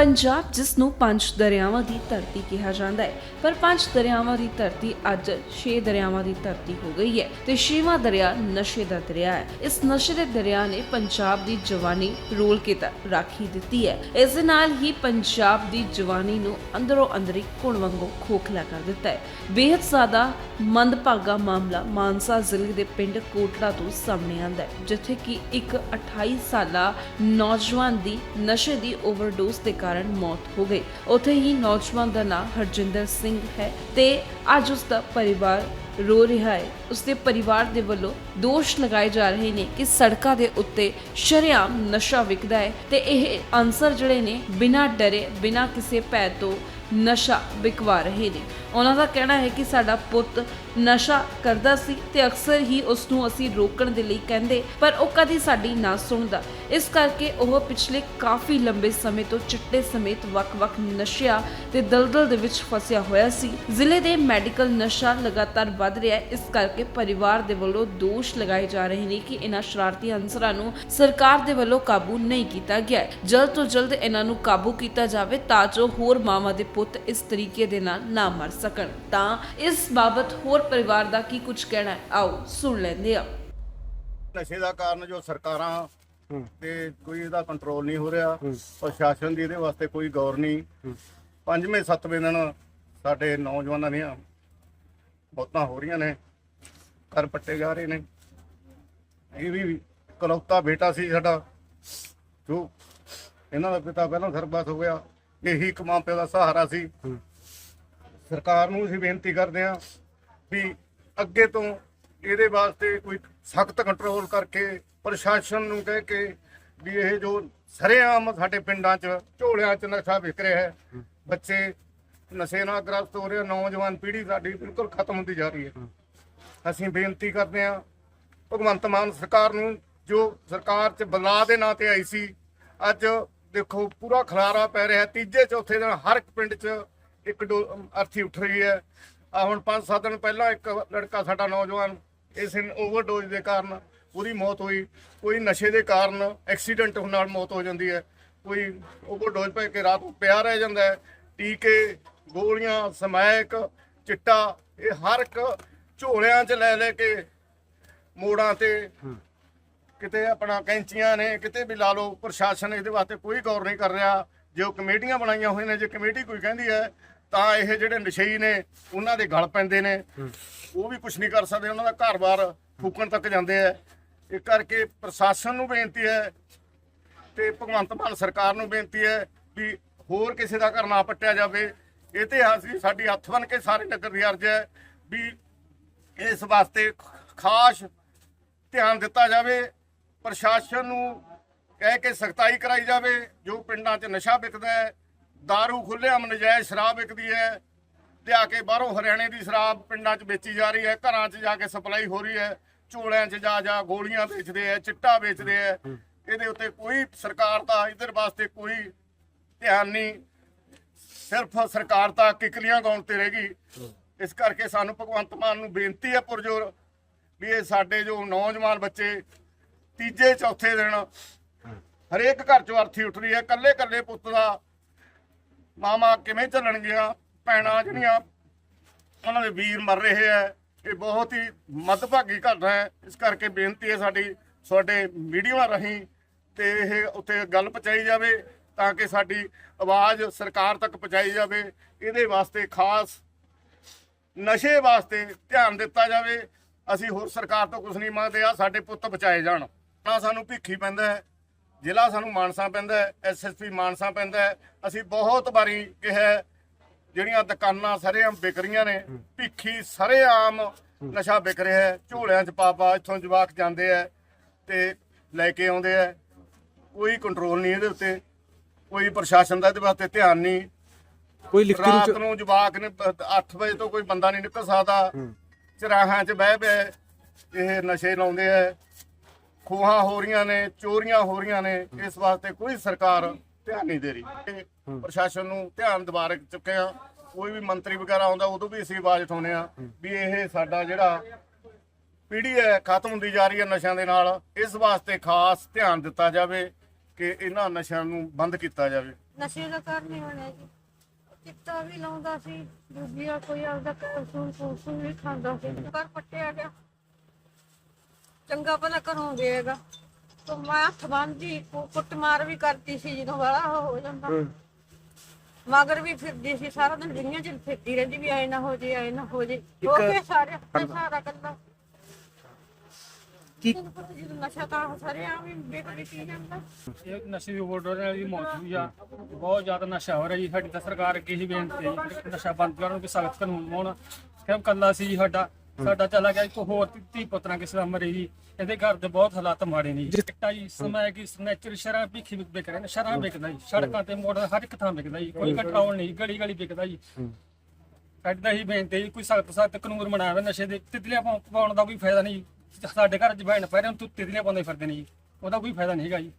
ਪੰਜਾਬ, ਜਿਸ ਨੂੰ ਪੰਜ ਦਰਿਆਵਾਂ ਦੀ ਧਰਤੀ ਕਿਹਾ ਜਾਂਦਾ ਹੈ। ਪਰ ਪੰਜ ਦਰਿਆਵਾਂ ਦੀ ਧਰਤੀ ਅੱਜ ਛੇ ਦਰਿਆਵਾਂ ਦੀ ਧਰਤੀ ਹੋ ਗਈ ਹੈ ਤੇ ਛੇਵਾਂ ਦਰਿਆ ਨਸ਼ੇ ਦਾ ਦਰਿਆ ਹੈ। ਇਸ ਨਸ਼ੇ ਦੇ ਦਰਿਆ ਨੇ ਪੰਜਾਬ ਦੀ ਜਵਾਨੀ ਰੋਲ ਕੇ ਰਾਖੀ ਦਿੱਤੀ ਹੈ। ਇਸ ਦੇ ਨਾਲ ਹੀ ਪੰਜਾਬ ਦੀ ਜਵਾਨੀ ਨੂੰ ਅੰਦਰੋਂ ਅੰਦਰੀ ਘੁਣ ਵਾਂਗੂ ਖੋਖਲਾ ਕਰ ਦਿੱਤਾ ਹੈ। ਬੇहद ਜ਼ਿਆਦਾ ਮੰਦਭਾਗਾ ਮਾਮਲਾ ਮਾਨਸਾ ਜ਼ਿਲ੍ਹੇ ਦੇ ਪਿੰਡ ਕੋਟਲਾ ਤੋਂ ਸਾਹਮਣੇ ਆਂਦਾ ਹੈ, ਜਿੱਥੇ ਕਿ ਇੱਕ 28 ਸਾਲਾ ਨੌਜਵਾਨ ਦੀ ਨਸ਼ੇ ਦੀ ਓਵਰਡੋਜ਼ ਦੇ ਕਾਰਨ ਮੌਤ ਹੋ ਗਈ। ਉੱਥੇ ਹੀ ਨੌਜਵਾਨ ਦਾ ਨਾਮ ਹਰਜਿੰਦਰ ਸਿੰਘ ਹੈ ਤੇ ਅੱਜ ਉਸ ਦਾ ਪਰਿਵਾਰ ਰੋ ਰਿਹਾ ਹੈ। ਉਸਦੇ ਪਰਿਵਾਰ ਦੇ ਵੱਲੋਂ ਦੋਸ਼ ਲਗਾਏ ਜਾ ਰਹੇ ਨੇ ਕਿ ਸੜਕਾਂ ਦੇ ਉੱਤੇ ਸ਼ਰੇਆਮ ਨਸ਼ਾ ਵਿਕਦਾ ਹੈ ਤੇ ਇਹ ਅਨਸਰ ਜਿਹੜੇ ਨੇ ਬਿਨਾਂ ਡਰੇ, ਬਿਨਾਂ ਕਿਸੇ ਭੈ ਤੋਂ ਨਸ਼ਾ ਵਿਕਵਾ ਰਹੇ ਨੇ। ਉਹਨਾਂ ਦਾ ਕਹਿਣਾ ਹੈ ਕਿ ਸਾਡਾ ਪੁੱਤ ਨਸ਼ਾ ਕਰਦਾ ਸੀ ਤੇ ਅਕਸਰ ਹੀ ਉਸ ਨੂੰ ਅਸੀਂ ਰੋਕਣ ਦੇ ਲਈ ਕਹਿੰਦੇ, ਪਰ ਉਹ ਕਦੀ ਸਾਡੀ ਨਾ ਸੁਣਦਾ। ਇਸ ਕਰਕੇ ਉਹ ਪਿਛਲੇ ਕਾਫੀ ਲੰਬੇ ਸਮੇਂ ਤੋਂ ਚਿੱਟੇ ਸਮੇਤ ਵੱਖ-ਵੱਖ ਨਸ਼ਿਆਂ ਤੇ ਦਲਦਲ ਦੇ ਵਿੱਚ ਫਸਿਆ ਹੋਇਆ ਸੀ। ਜ਼ਿਲ੍ਹੇ ਦੇ ਮੈਡੀਕਲ ਨਸ਼ਾ ਲਗਾਤਾਰ ਵੱਧ ਰਿਹਾ ਹੈ। ਇਸ ਕਰਕੇ ਪਰਿਵਾਰ ਦੇ ਵੱਲੋਂ ਦੋਸ਼ ਲਗਾਏ ਜਾ ਰਹੇ ਨੇ ਕਿ ਇਹਨਾਂ ਸ਼ਰਾਰਤੀ ਅਨਸਰਾਂ ਨੂੰ ਸਰਕਾਰ ਦੇ ਵੱਲੋਂ ਕਾਬੂ ਨਹੀਂ ਕੀਤਾ ਗਿਆ ਜਲਦ ਤੋਂ ਜਲਦ ਇਹਨਾਂ ਨੂੰ ਕਾਬੂ ਕੀਤਾ ਜਾਵੇ ਤਾਂ ਜੋ ਹੋਰ ਮਾਵਾਂ ਦੇ ਪੁੱਤ ਇਸ ਤਰੀਕੇ ਦੇ ਨਾਲ ਨਾ ਮਰ ਸਕਣ ਤਾਂ ਇਸ ਬਾਬਤ ਹੋਰ ਪਰਿਵਾਰ ਦਾ ਕੀ ਕੁਝ ਕਹਿਣਾ ਹੈ? ਆਓ ਸੁਣ ਲੈਂਦੇ ਹਾਂ। ਨਸ਼ੇ ਦਾ ਕਾਰਨ ਜੋ ਸਰਕਾਰਾਂ ਤੇ ਕੋਈ ਇਹਦਾ ਕੰਟਰੋਲ ਨਹੀਂ ਹੋ ਰਿਹਾ ਪ੍ਰਸ਼ਾਸਨ ਦੀ ਇਹਦੇ ਵਾਸਤੇ ਕੋਈ ਗੌਰ ਨਹੀਂ। ਪੰਜਵੇਂ ਸੱਤਵੇਂ ਦਿਨ ਸਾਡੇ ਨੌਜਵਾਨਾਂ ਦੀਆਂ ਮੌਤਾਂ ਹੋ ਰਹੀਆਂ ਨੇ ਘਰ ਪੱਟੇ ਜਾ ਰਹੇ ਨੇ। ਇਹ ਵੀ ਇਕਲੌਤਾ ਬੇਟਾ ਸੀ ਸਾਡਾ ਜੋ ਇਹਨਾਂ ਦਾ ਪਿਤਾ ਪਹਿਲਾਂ ਸਰਬੱਤ ਹੋ ਗਿਆ ਇਹੀ ਇੱਕ ਮਾਂ ਪਿਓ ਦਾ ਸਹਾਰਾ ਸੀ। ਸਰਕਾਰ ਨੂੰ ਅਸੀਂ ਬੇਨਤੀ ਕਰਦੇ ਹਾਂ ਵੀ ਅੱਗੇ ਤੋਂ ਇਹਦੇ ਵਾਸਤੇ ਕੋਈ ਸਖਤ ਕੰਟਰੋਲ ਕਰਕੇ ਪ੍ਰਸ਼ਾਸਨ ਨੂੰ ਕਹਿ ਕੇ ਵੀ ਇਹ ਜੋ ਸਰੇਆਮ ਸਾਡੇ ਪਿੰਡਾਂ 'ਚ, ਝੋਲਿਆਂ 'ਚ ਨਸ਼ਾ ਵਿਕ ਰਿਹਾ ਹੈ, ਬੱਚੇ ਨਸ਼ੇ ਨਾਲ ਗ੍ਰਸਤ ਹੋ ਰਹੇ ਨੌਜਵਾਨ ਪੀੜ੍ਹੀ ਸਾਡੀ ਬਿਲਕੁਲ ਖਤਮ ਹੁੰਦੀ ਜਾ ਰਹੀ ਹੈ। ਅਸੀਂ ਬੇਨਤੀ ਕਰਦੇ ਹਾਂ, ਭਗਵੰਤ ਮਾਨ ਸਰਕਾਰ ਨੂੰ ਜੋ ਸਰਕਾਰ 'ਚ ਬਦਲਾਅ ਦੇ ਨਾਂ ਤੇ ਆਈ ਸੀ, ਅੱਜ ਦੇਖੋ ਪੂਰਾ ਖਲਾਰਾ ਪੈ ਰਿਹਾ ਤੀਜੇ ਚੌਥੇ ਦਿਨ ਹਰ ਇੱਕ ਪਿੰਡ 'ਚ ਇੱਕ ਡੋ- ਅਰਥੀ ਉੱਠ ਰਹੀ ਹੈ। ਆ ਹੁਣ 5-7 ਦਿਨ ਪਹਿਲਾਂ ਇੱਕ ਲੜਕਾ ਸਾਡਾ ਨੌਜਵਾਨ ਇਸ ਓਵਰਡੋਜ਼ ਦੇ ਕਾਰਨ ਉਹਦੀ ਮੌਤ ਹੋਈ। ਕੋਈ ਨਸ਼ੇ ਦੇ ਕਾਰਨ ਐਕਸੀਡੈਂਟ ਹੋਣ ਨਾਲ ਮੌਤ ਹੋ ਜਾਂਦੀ ਹੈ। ਕੋਈ ਓਵਰਡੋਜ਼ ਪੈ ਕੇ ਰਾਤ ਨੂੰ ਪਿਆ ਰਹਿ ਜਾਂਦਾ ਹੈ। ਟੀਕੇ ਗੋਲੀਆਂ ਸਮੈਕ ਚਿੱਟਾ ਇਹ ਹਰ ਇੱਕ ਝੋਲਿਆਂ 'ਚ ਲੈ ਲੈ ਕੇ ਮੋੜਾਂ ਤੇ ਕਿਤੇ ਆਪਣਾ ਕੈਂਚੀਆਂ ਨੇ ਕਿਤੇ ਵੀ ਲਾ ਲਓ ਪ੍ਰਸ਼ਾਸਨ ਇਹਦੇ ਵਾਸਤੇ ਕੋਈ ਗੌਰ ਨਹੀਂ ਕਰ ਰਿਹਾ। ਜੋ ਕਮੇਟੀਆਂ ਬਣਾਈਆਂ ਹੋਈਆਂ ਨੇ ਜੇ ਕਮੇਟੀ ਕੋਈ ਕਹਿੰਦੀ ਹੈ ਤਾਂ ਇਹ ਜਿਹੜੇ ਨਸ਼ਈ ਨੇ ਉਹਨਾਂ ਦੇ ਗਲ ਪੈਂਦੇ ਨੇ। ਉਹ ਵੀ ਕੁਝ ਨਹੀਂ ਕਰ ਸਕਦੇ ਉਹਨਾਂ ਦਾ ਘਰ-ਬਾਰ ਫੂਕਣ ਤੱਕ ਜਾਂਦੇ ਆ। ਇਹ ਕਰਕੇ ਪ੍ਰਸ਼ਾਸਨ ਨੂੰ ਬੇਨਤੀ ਹੈ ਤੇ ਭਗਵੰਤ ਮਾਨ ਸਰਕਾਰ ਨੂੰ ਬੇਨਤੀ ਹੈ ਵੀ ਹੋਰ ਕਿਸੇ ਦਾ ਘਰ ਨਾ ਪੱਟਿਆ ਜਾਵੇ। ਇਹ ਤੇ ਅਸੀਂ ਸਾਡੀ ਹੱਥ ਬਨ ਕੇ ਸਾਰੇ ਨਗਰ ਦੀ ਅਰਜ਼ ਹੈ ਵੀ ਇਸ ਵਾਸਤੇ ਖਾਸ ਧਿਆਨ ਦਿੱਤਾ ਜਾਵੇ ਪ੍ਰਸ਼ਾਸਨ ਨੂੰ ਕਹਿ ਕੇ ਸਖਤਾਈ ਕਰਾਈ ਜਾਵੇ ਜੋ ਪਿੰਡਾਂ 'ਚ ਨਸ਼ਾ ਵਿਕਦਾ ਹੈ दारू ਖੁੱਲ੍ਹੇਆਮ ਨਜਾਇਜ਼ ਸ਼ਰਾਬ ਵਿਕਦੀ ਹੈ ਲਿਆ ਕੇ ਬਾਹਰੋਂ ਹਰਿਆਣੇ ਦੀ ਸ਼ਰਾਬ ਪਿੰਡਾਂ 'ਚ ਵੇਚੀ ਜਾ ਰਹੀ ਹੈ ਘਰਾਂ 'ਚ ਜਾ ਕੇ ਸਪਲਾਈ ਹੋ ਰਹੀ ਹੈ ਝੋਲਿਆਂ 'ਚ ਜਾ ਜਾ ਗੋਲੀਆਂ ਵੇਚਦੇ ਆ ਚਿੱਟਾ ਵੇਚਦੇ ਆ ਇਹਦੇ ਉੱਤੇ ਕੋਈ ਸਰਕਾਰ ਦਾ ਇਧਰ ਵਾਸਤੇ ਕੋਈ ਧਿਆਨ ਨਹੀਂ ਸਿਰਫ ਸਰਕਾਰ ਤਾਂ ਕਿਕਲੀਆਂ ਗਾਉਣ ਤੇ ਰਹਿ ਗਈ ਇਸ ਕਰਕੇ ਸਾਨੂੰ ਭਗਵੰਤ ਮਾਨ ਨੂੰ ਬੇਨਤੀ ਹੈ ਪੁਰਜੋਰ ਵੀ ਇਹ ਸਾਡੇ ਜੋ ਨੌਜਵਾਨ ਬੱਚੇ ਤੀਜੇ ਚੌਥੇ ਦਿਨ ਹਰੇਕ ਘਰ ਚੋਂ ਅਰਥੀ ਉੱਠ ਰਹੀ ਹੈ ਕੱਲੇ ਕੱਲੇ ਪੁੱਤ ਦਾ ਮਾਮਾ ਕਿਵੇਂ ਚੱਲਣਗੀਆਂ, ਭੈਣਾਂ ਜਿਹੜੀਆਂ ਉਹਨਾਂ ਦੇ ਵੀਰ ਮਰ ਰਹੇ ਹੈ ਇਹ ਬਹੁਤ ਹੀ ਮੱਦਭਾਗੀ ਘਟਨਾ ਹੈ। ਇਸ ਕਰਕੇ ਬੇਨਤੀ ਹੈ ਸਾਡੀ, ਤੁਹਾਡੇ ਮੀਡੀਆ ਰਾਹੀਂ ਤੇ ਇਹ ਉੱਥੇ ਗੱਲ ਪਹੁੰਚਾਈ ਜਾਵੇ ਤਾਂ ਕਿ ਸਾਡੀ ਆਵਾਜ਼ ਸਰਕਾਰ ਤੱਕ ਪਹੁੰਚਾਈ ਜਾਵੇ। ਇਹਦੇ ਵਾਸਤੇ ਖਾਸ ਨਸ਼ੇ ਵਾਸਤੇ ਧਿਆਨ ਦਿੱਤਾ ਜਾਵੇ। ਅਸੀਂ ਹੋਰ ਸਰਕਾਰ ਤੋਂ ਕੁਝ ਨਹੀਂ ਮੰਗਦੇ ਆ ਸਾਡੇ ਪੁੱਤ ਬਚਾਏ ਜਾਣ। ਤਾਂ ਸਾਨੂੰ ਭਿੱਖੀ ਪੈਂਦਾ ਹੈ। ਜ਼ਿਲ੍ਹਾ ਸਾਨੂੰ ਮਾਨਸਾ ਪੈਂਦਾ ਐਸਐਸਪੀ ਮਾਨਸਾ ਪੈਂਦਾ ਅਸੀਂ ਬਹੁਤ ਵਾਰੀ ਕਿਹਾ ਜਿਹੜੀਆਂ ਦੁਕਾਨਾਂ ਸਰੇਆਮ ਵਿਕ ਰਹੀਆਂ ਨੇ ਭਿੱਖੀ ਸਰੇਆਮ ਨਸ਼ਾ ਵਿਕ ਰਿਹਾ ਹੈ ਝੋਲਿਆਂ 'ਚ ਪਾ ਪਾ ਇੱਥੋਂ ਜਵਾਕ ਜਾਂਦੇ ਆ ਤੇ ਲੈ ਕੇ ਆਉਂਦੇ ਆ ਕੋਈ ਕੰਟਰੋਲ ਨਹੀਂ ਇਹਦੇ ਉੱਤੇ ਕੋਈ ਪ੍ਰਸ਼ਾਸਨ ਦਾ ਇਹਦੇ ਵਾਸਤੇ ਧਿਆਨ ਨਹੀਂ। ਕੋਈ ਲਿਖਤੀ ਰਾਤ ਨੂੰ ਜਵਾਕ ਨੇ 8 ਵਜੇ ਤੋਂ ਕੋਈ ਬੰਦਾ ਨਹੀਂ ਨਿਕਲ ਸਕਦਾ ਚਰਾਹਾਂ 'ਚ ਬਹਿ ਬਹਿ ਇਹ ਨਸ਼ੇ ਲਾਉਂਦੇ ਆ ਖੂਹਾਂ ਹੋ ਰਹੀਆਂ ਨੇ ਚੋਰੀਆਂ ਹੋ ਰਹੀਆਂ ਨੇ ਇਸ ਵਾਸਤੇ ਕੋਈ ਸਰਕਾਰ ਧਿਆਨ ਨਹੀਂ ਦੇ ਰਹੀ। ਪ੍ਰਸ਼ਾਸਨ ਨੂੰ ਧਿਆਨ ਦਿਵਾ ਚੁੱਕੇ ਆ ਕੋਈ ਵੀ ਮੰਤਰੀ ਵਗੈਰਾ ਆਉਂਦਾ ਉਦੋਂ ਵੀ ਅਸੀਂ ਆਵਾਜ਼ ਉਠਾਉਂਦੇ ਆ ਵੀ ਇਹ ਸਾਡਾ ਜਿਹੜਾ ਪੀੜ੍ਹੀ ਹੈ ਖਤਮ ਹੁੰਦੀ ਜਾ ਰਹੀ ਹੈ ਨਸ਼ਿਆਂ ਦੇ ਨਾਲ। ਇਸ ਵਾਸਤੇ ਖਾਸ ਧਿਆਨ ਦਿੱਤਾ ਜਾਵੇ ਕਿ ਇਹਨਾਂ ਨਸ਼ਿਆਂ ਨੂੰ ਬੰਦ ਕੀਤਾ ਜਾਵੇ। ਨਸ਼ੇ ਦਾ ਕਾਰਨ ਹੀ ਬਣਿਆ ਜੀ। ਚਿੱਟਾ ਵੀ ਲਾਉਂਦਾ ਸੀ ਦੂਜੀਆ ਕੋਈ ਆਪਦਾ ਕਸੂਰ ਕਸੂਰ ਵੀ ਖਾਂਦਾ ਸੀ। ਘਰ ਪੱਟਿਆ ਗਿਆ। ਚੰਗਾ ਭਲਾ ਘਰੋਂ ਗਏਗਾ ਤਾਂ ਮੈਂ ਹੱਥ ਬੰਨ੍ਹਦੀ ਕੁ- ਕੁੱਟਮਾਰ ਵੀ ਕਰਦੀ ਸੀ ਜਦੋਂ ਵਾਲਾ ਹੋ ਜਾਂਦਾ। ਮਗਰ ਵੀ ਫਿਰਦੀ ਸੀ ਸਾਰਾ ਦਿਨ ਦੁਨੀਆ ਚ ਫਿਰਦੀ ਰਹਿੰਦੀ ਵੀ ਐ ਨਾ ਹੋ ਜੇ ਐ ਨਾ ਹੋ ਜੇ। ਹੋ ਕੇ ਸਾਰੇ ਹੱਥ ਸਾਰਾ ਕੱਲਾ ਕੀ- ਜਦੋਂ ਨਸ਼ਾ ਤਾਂ ਸਾਰੇ ਆਮ ਹੀ ਬੇਕਰੀ ਪੀ ਜਾਂਦਾ। ਇਹ ਨਸ਼ੇ ਦੀ ਓਵਰਡੋਜ਼ ਨਾਲ ਵੀ ਹੋਈ ਆ। ਬਹੁਤ ਜ਼ਿਆਦਾ ਨਸ਼ਾ ਹੋ ਰਿਹਾ ਜੀ ਸਾਡੀ ਤਾਂ ਸਰਕਾਰ ਅੱਗੇ ਹੀ ਬੇਨਤੀ ਹੈ ਜੀ ਕਿ ਨਸ਼ਾ ਬੰਦ ਕਰਨ ਕਿ ਸਖਤ ਕਾਨੂੰਨ ਹੋਣ। ਕਿਉਂ ਕੱਲਾ ਸੀ ਜੀ ਸਾਡਾ? ਸਾਡਾ ਚਲਾ ਗਿਆ ਕੋਈ ਹੋਰ ਧੀ ਪੁੱਤਰਾਂ ਕਿਸੇ ਦਾ ਮਰੇ ਜੀ ਇਹਦੇ ਘਰ ਦੇ ਬਹੁਤ ਹਾਲਾਤ ਮਾੜੇ ਨੇ। ਜੀ ਚਿੱਟਾ ਜੀ ਸਮੈਕ ਕੀ ਨੈਚੁਰਲ ਸ਼ਰਾਬ ਵੀ ਖਿਵ ਵਿਕ ਰਹੇ ਨੇ ਸ਼ਰਾਬ ਵਿਕਦਾ ਜੀ। ਸੜਕਾਂ ਤੇ ਮੋੜ ਹਰ ਇੱਕ ਥਾਂ ਵਿਕਦਾ ਜੀ। ਕੋਈ ਕੰਟਰੋਲ ਨਹੀਂ ਗਲੀ ਗਲੀ ਵਿਕਦਾ ਜੀ। ਬੇਨਤੀ ਹੈ ਜੀ ਕੋਈ ਸਖਤ ਸਖਤ ਕਾਨੂੰਨ ਬਣਾਇਆ ਹੋਵੇ ਨਸ਼ੇ ਦੇ ਤਿਤਲੀਆਂ ਪਾਉ- ਪਾਉਣ ਦਾ ਕੋਈ ਫਾਇਦਾ ਨਹੀਂ। ਸਾਡੇ ਘਰ ਚ ਬੈਣ ਪੈ ਰਹੇ ਹੁਣ ਤੂੰ ਤਿਤਲੀਆਂ ਪਾਉਂਦੇ ਫਿਰਦੇ ਨੇ ਜੀ। ਉਹਦਾ ਕੋਈ ਫਾਇਦਾ ਨਹੀਂ ਹੈਗਾ ਜੀ।